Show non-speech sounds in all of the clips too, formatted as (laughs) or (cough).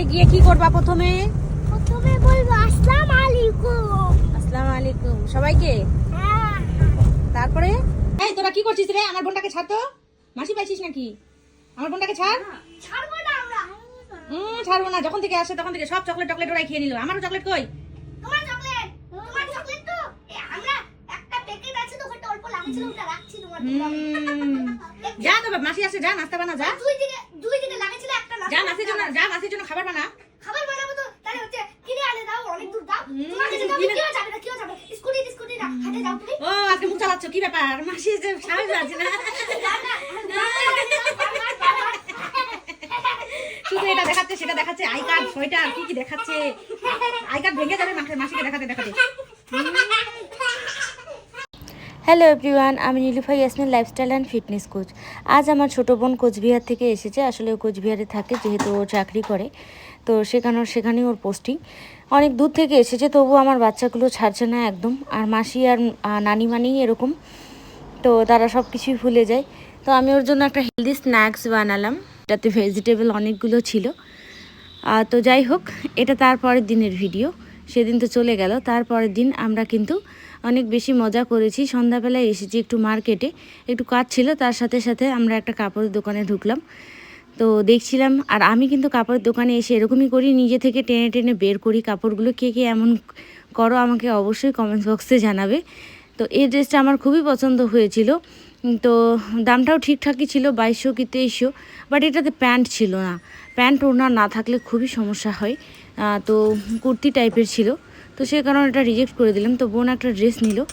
বাড়ি গিয়ে কি করবা প্রথমে? প্রথমে বলব আসসালাম আলাইকুম। আসসালামু আলাইকুম। সবাইকে? হ্যাঁ। তারপরে? এই তোরা কি করছিস রে? আমার বোনটাকে ছাড় তো। মাসি পাইছিস নাকি? আমার বোনটাকে ছাড়। ছাড়বো না আমরা। হুম ছাড়বো না। যখন থেকে আসে তখন থেকে সব চকলেট টকলেট ওরাই খেয়ে নিল। আমারও চকলেট কই? তোমার চকলেট? তোমার চকলেট তো? আমরা একটা প্যাকেট আছে তো ওটা অল্প লাগছিল ওটা রাখছি তোমার। যা মাসি আসে যা নাস্তা বানা যা। দিকে না যা মাসির জন্য যা মাসির জন্য খাবার বানা। খাবার বানাবো তো তাহলে হচ্ছে কিনে আনে দাও অনেক দূর দাও। তোমার কাছে যাবে কিনে- কেউ যাবে না কেউ যাবে। স্কুটি স্কুটি না হাঁটে যাও তুমি। ও আজকে মুখ চালাচ্ছ কি ব্যাপার? মাসি যে সাহস আছে না? না, না, বাবা, বাবা। শুধু এটা দেখাচ্ছে সেটা দেখাচ্ছে। আই কার্ড সোয়েটার কি কি দেখাচ্ছে? আই কার্ড ভেঙে যাবে মাসিকে দেখাতে দেখাতে। হ্যালো এভরিওয়ান আমি Nilufa Yasmin lifestyle and fitness coach আজ আমার ছোটো বোন কোচবিহার থেকে এসেছে। আসলে ও কোচবিহারে থাকে যেহেতু ও চাকরি করে। তো সেখানে সেখানেই ওর পোস্টিং অনেক দূর থেকে এসেছে তবু আমার বাচ্চাগুলো ছাড়ছে না একদম। আর মাসি আর আহ, নানি মানি এরকম। তো তারা সব কিছুই ভুলে যায়। তো আমি ওর জন্য একটা হেলদি স্ন্যাক্স বানালাম। এটাতে ভেজিটেবল অনেকগুলো ছিল। তো যাই হোক এটা তারপরের দিনের ভিডিও সেদিন তো চলে গেল। তারপরের দিন আমরা কিন্তু অনেক বেশি মজা করেছি। সন্ধ্যাবেলায় এসেছি একটু মার্কেটে। একটু কাজ ছিল, তার সাথে সাথে আমরা একটা কাপড়ের দোকানে ঢুকলাম। তো দেখছিলাম, আর আমি কিন্তু কাপড়ের দোকানে এসে এরকমই করি, নিজে থেকে টেনে টেনে বের করি কাপড়গুলো। কে কে এমন করো আমাকে অবশ্যই কমেন্ট বক্সে জানাবে। তো এই ড্রেসটা আমার খুবই পছন্দ হয়েছিল। তো দামটাও ঠিকঠাকই ছিল, বাইশশো কি তেইশশো। বাট এটাতে প্যান্ট ছিল না। প্যান্ট ওনার না থাকলে খুবই সমস্যা হয়। তো কুর্তি টাইপের ছিল। তো সে কারণে এটা রিজেক্ট করে দিলাম। তো বোন একটা ড্রেস নিল।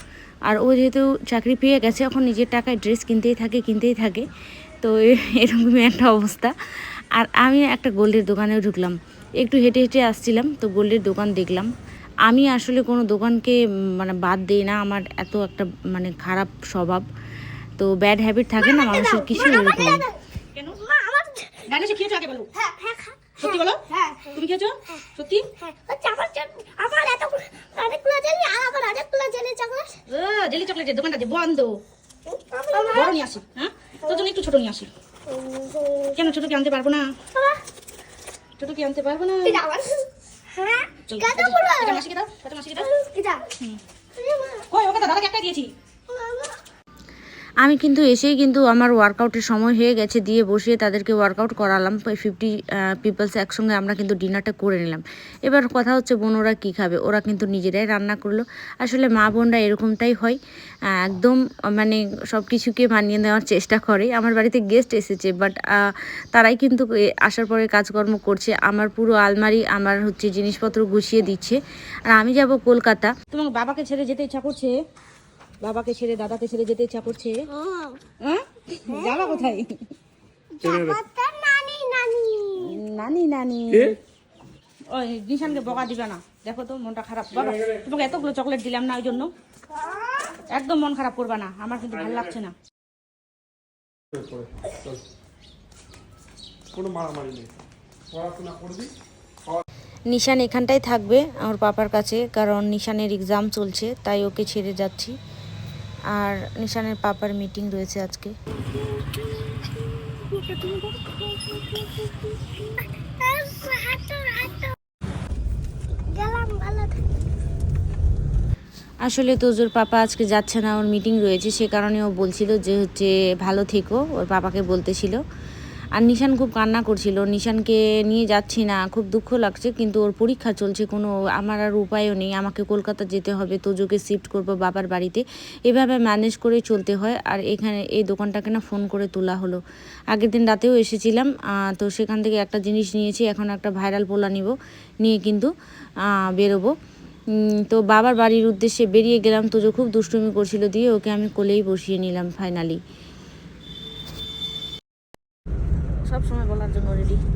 আর ও যেহেতু চাকরি পেয়ে গেছে এখন নিজের টাকায় ড্রেস কিনতেই থাকে কিনতেই থাকে। তো এ- এরকমই একটা অবস্থা। আর আমি একটা গোল্ডের দোকানেও ঢুকলাম। একটু হেঁটে হেঁটে আসছিলাম তো গোল্ডের দোকান দেখলাম। আমি আসলে কোনো দোকানকে মানে বাদ দিই না। আমার এত একটা মানে খারাপ স্বভাব। তো ব্যাড হ্যাবিট থাকে না মানুষের কিছু এরকম। কেন মা আমার গানে সে খেয়েছো? আগে বলো হ্যাঁ। হ্যাঁ সত্যি? বলো হ্যাঁ। তুমি খেয়েছো সত্যি হ্যাঁ আমার আমার এত অনেকগুলো জেলি আর আমার অনেকগুলো জেলি চকলেট ও জেলি চকলেটের দোকানটা যে বন্ধ। বড় নিয়ে আসি হ্যাঁ? তোর জন্য একটু ছোট নিয়ে আসি। কেন ছোট কি আনতে পারব না? ছোট কি আনতে পারব না? হ্যাঁ। মাসিকে দাও মাসিকে দাও। কই ওকে দাদাকে একটা দিয়েছি। আমি কিন্তু এসেই কিন্তু আমার ওয়ার্কআউটের সময় হয়ে গেছে, দিয়ে বসিয়ে তাদেরকে ওয়ার্কআউট করালাম। ফিফটি পিপলস একসঙ্গে আমরা কিন্তু ডিনারটা করে নিলাম। এবার কথা হচ্ছে বোন ওরা কী খাবে? ওরা কিন্তু নিজেরাই রান্না করল। আসলে মা বোনরা এরকমটাই হয়। একদম মানে সব কিছুকে মানিয়ে নেওয়ার চেষ্টা করে। আমার বাড়িতে গেস্ট এসেছে বাট তারাই কিন্তু আসার পরে কাজকর্ম করছে। আমার পুরো আলমারি, আমার হচ্ছে জিনিসপত্র গুছিয়ে দিচ্ছে। আর আমি যাব কলকাতা। তোমার বাবাকে ছেড়ে যেতে ইচ্ছা করছে? বাবাকে ছেড়ে দাদাকে ছেড়ে যেতে ইচ্ছা করছে। হ্যাঁ যাবা কোথায়? নানি নানি। নানি নানি। ওই নিশানকে বকা দিবে না। দেখো তো মনটা খারাপ। বাবা তোমাকে এতগুলো চকলেট দিলাম না ওই জন্য। একদম মন খারাপ করবা না। আমার কিন্তু ভালো লাগছে না। কোনো মারামারি নেই। পড়াশোনা করবি? নিশান এখানটাই থাকবে আমার পাপার কাছে। কারণ নিশানের এক্সাম চলছে তাই ওকে ছেড়ে যাচ্ছি। আর নিশানের পাপার মিটিং রয়েছে আজকে। আসলে তোজোর পাপা আজকে যাচ্ছে না, ওর মিটিং রয়েছে, সে কারণে ও বলছিল যে হচ্ছে ভালো থেকো, ওর পাপাকে বলতেছিল। আর নিশান খুব কান্না করছিল। নিশানকে নিয়ে যাচ্ছি না, খুব দুঃখ লাগছে, কিন্তু ওর পরীক্ষা চলছে, কোনো আমার আর উপায়ও নেই, আমাকে কলকাতা যেতে হবে, তোজোকে শিফট করব বাবার বাড়িতে। এভাবে ম্যানেজ করে চলতে হয়, আর এখানে এই দোকানটাকে না ফোন করে তোলা হলো। আগের দিন রাতেও এসেছিলাম তো সেখান থেকে একটা জিনিস নিয়েছি, এখন একটা ভাইরাল পোলা নিব, নিয়ে কিন্তু বেরোবো। তো বাবার বাড়ির উদ্দেশ্যে বেরিয়ে গেলাম, তোজো খুব দুষ্টুমি করছিল, দিয়ে ওকে আমি কোলেই বসিয়ে নিলাম ফাইনালি সব সময় বলার জন্য রেডি (laughs)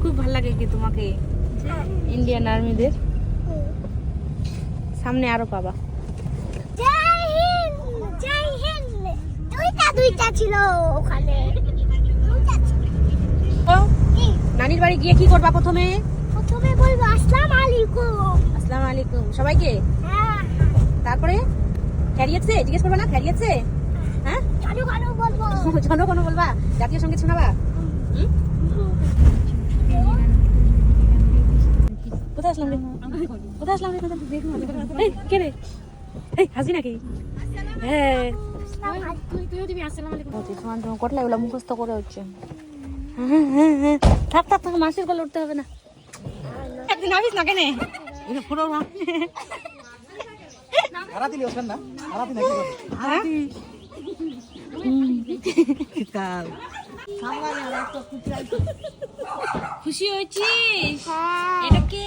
খুব ভালো লাগে কি তোমাকে? ইন্ডিয়ান আর্মিদের সামনে আরও পাবা। দুইটা ছিল ওখানে নানির বাড়ি গিয়ে কি করবা প্রথমে? প্রথমে বলব আসসালাম আলাইকুম। আসসালামু আলাইকুম। সবাইকে? হ্যাঁ। তারপরে? খ্যারিয়েছে জিজ্ঞেস করবে না? খ্যারিয়েছে হ্যাঁ? (laughs) কেন বলব। জাতীয় সংগীত শোনাবা। হুম? কোথায় আসলাম রে? কোথায় আসলাম রে? এই কে রে? এই হাসি নাকি? হ্যাঁ। কটলা এগুলো মুখস্থ করে হচ্ছে থাক থাক থাক মাসির গলে উঠতে হবে না। একদিন আবিস না কেনে? লিওছেন (laughs) না? হ্যাঁ? খুশি হয়েছিস? এটা কে?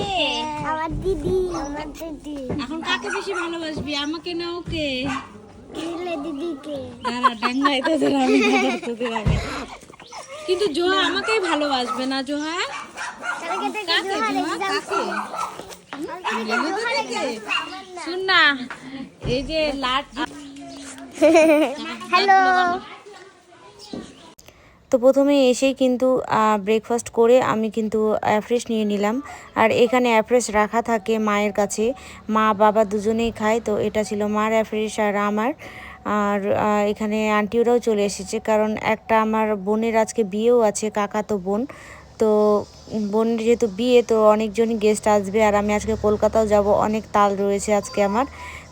আমার দিদি। আমার দিদি। এখন কাকে বেশি ভালোবাসবি আমাকে না ওকে? দিদিকে? দাঁড়া ডাঙ্গাই তোদের আমি তোদের আমি কিন্তু জোহা আমাকেই ভালোবাসবে না জোহা? কাকে জোহা? কাকে? শুন না। এই যে লাট হ্যালো তো প্রথমে এসেই কিন্তু ব্রেকফাস্ট করে আমি কিন্তু অ্যাফ্রেশ নিয়ে নিলাম। আর এখানে অ্যাফ্রেশ রাখা থাকে মায়ের কাছে। মা বাবা দুজনেই খায় তো এটা ছিল মার অ্যাফ্রেশ আর আমার। আর এখানে আন্টিওরাও চলে এসেছে কারণ একটা আমার বোনের আজকে বিয়েও আছে কাকা তো বোন। তো বোনের যেহেতু বিয়ে তো অনেকজনই গেস্ট আসবে। আর আমি আজকে কলকাতাও যাব অনেক তাল রয়েছে আজকে আমার।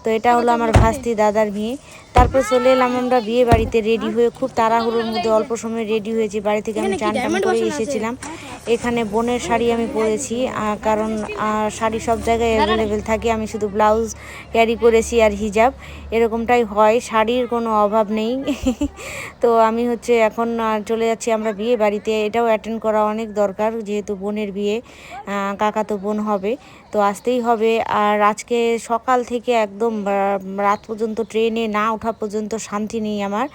তো এটা হলো আমার ভাস্তি দাদার মেয়ে। তারপর চলে এলাম আমরা বিয়ে বাড়িতে রেডি হয়ে খুব তাড়াহুড়োর মধ্যে অল্প সময় রেডি হয়েছি। বাড়ি থেকে আমি চান টান করে এসেছিলাম। এখানে বোনের শাড়ি আমি পরেছি কারণ শাড়ি সব জায়গায় অ্যাভেলেবেল থাকে। আমি শুধু ব্লাউজ ক্যারি করেছি আর হিজাব এরকমটাই হয় শাড়ির কোনো অভাব নেই। (laughs) তো আমি হচ্ছে এখন চলে যাচ্ছি আমরা বিয়ে বাড়িতে। এটাও অ্যাটেন্ড করা অনেক দরকার যেহেতু বোনের বিয়ে কাকা তো বোন হবে। তো আসতেই হবে। আর আজকে সকাল থেকে একদম রাত পর্যন্ত ট্রেনে না ওঠা পর্যন্ত শান্তি নেই আমার।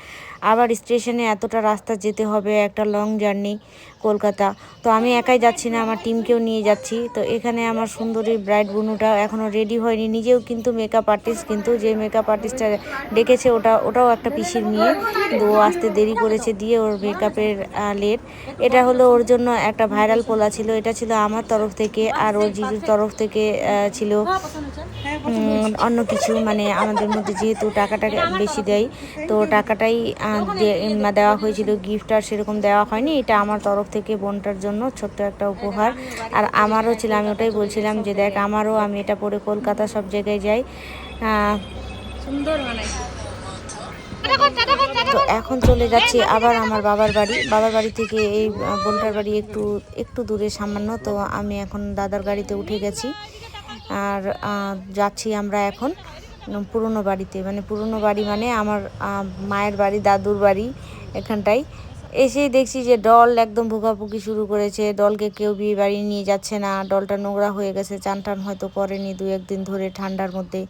আবার স্টেশনে এতটা রাস্তা যেতে হবে, একটা লং জার্নি কলকাতা। তো আমি একাই যাচ্ছি না, আমার টিমকেও নিয়ে যাচ্ছি। তো এখানে আমার সুন্দরী ব্রাইড বুনুটা এখনও রেডি হয়নি। নিজেও কিন্তু মেকআপ আর্টিস্ট কিন্তু যে মেকআপ আর্টিস্টটা ডেকেছে ওটা, ওটাও একটা পিসির মেয়ে। কিন্তু ও আসতে দেরি করেছে দিয়ে ওর মেকআপের লেট এটা হলো ওর জন্য একটা ভাইরাল পোলা ছিল। এটা ছিল আমার তরফ থেকে আর ওর জিজুর তরফ থেকে ছিল। অন্য কিছু মানে আমাদের মধ্যে যেহেতু টাকাটা বেশি দেয়, তো টাকাটাই দেওয়া হয়েছিল গিফট আর সেরকম দেওয়া হয়নি। এটা আমার তরফ থেকে বোনটার জন্য ছোট্ট একটা উপহার। আর আমারও ছিল, আমি ওটাই বলছিলাম যে, দেখ, আমারও আমি এটা পরে কলকাতা সব জায়গায় যাই। তো এখন চলে যাচ্ছি আবার আমার বাবার বাড়ি। বাবার বাড়ি থেকে এই বোনটার বাড়ি একটু একটু দূরে সামান্য, তো আমি এখন দাদার গাড়িতে উঠে গেছি। আর যাচ্ছি আমরা এখন পুরনো বাড়িতে। মানে পুরনো বাড়ি মানে আমার মায়ের বাড়ি, দাদুর বাড়ি এখানটায়। এসেই দেখছি যে ডল একদম ভুকাভুকি শুরু করেছে। ডলকে কেউ বিয়ে বাড়ি নিয়ে যাচ্ছে না। ডলটা নোংরা হয়ে গেছে চান টান হয়তো করেনি দু একদিন ধরে ঠান্ডার মধ্যে।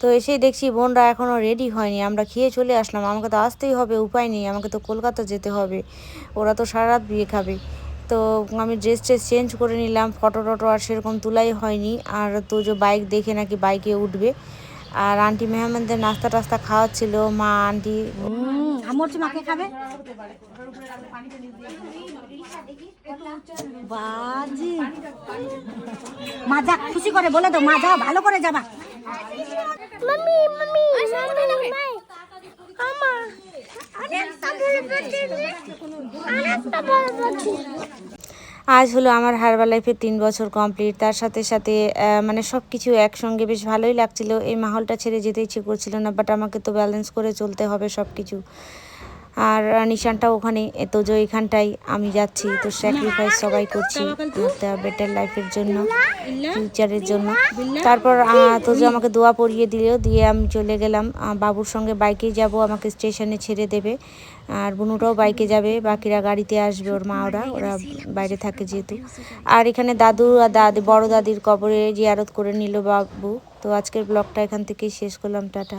তো এসেই দেখছি বোনরা এখনও রেডি হয়নি। আমরা খেয়ে চলে আসলাম। আমাকে তো আসতেই হবে, উপায় নেই। আমাকে তো কলকাতা যেতে হবে। ওরা তো সারা রাত বিয়ে খাবে। তো আমি ড্রেস ট্রেস চেঞ্জ করে নিলাম ফটো টটো আর সেরকম তোলাই হয়নি। আর তো যে বাইক দেখে নাকি বাইকে উঠবে। আর আন্টি মেহমানদের নাস্তা টাস্তা খাওয়াচ্ছিল মা আন্টি আমার মাকে খাবে? বাজি। মা যা খুশি করে বলে তো মা যাও ভালো করে যাবা। মাম্মি মাম্মি মাম্মি আমা আরেকটা বল বলছি আরেকটা বল বলছি আজ হলো আমার হারবার লাইফের তিন বছর কমপ্লিট তার সাথে সাথে মানে সব কিছু একসঙ্গে বেশ ভালোই লাগছিল। এই মাহলটা ছেড়ে যেতে ইচ্ছে করছিল না বাট আমাকে তো ব্যালেন্স করে চলতে হবে সব কিছু আর নিশানটা ওখানে তো যে এখানটাই আমি যাচ্ছি, তো স্যাক্রিফাইস সবাই করছি বেটার লাইফের জন্য ফিউচারের জন্য। তারপর তো যে আমাকে দোয়া পরিয়ে দিল, দিয়ে আমি চলে গেলাম বাবুর সঙ্গে বাইকেই যাব, আমাকে স্টেশনে ছেড়ে দেবে। আর বুনুটাও বাইকে যাবে, বাকিরা গাড়িতে আসবে, ওর মা ওরা ওরা বাইরে থাকে যেহেতু। আর এখানে দাদু আর দাদি, বড় দাদির কবরে জিয়ারত করে নিল বাবু। তো আজকের ব্লগটা এখান থেকেই শেষ করলাম, টাটা।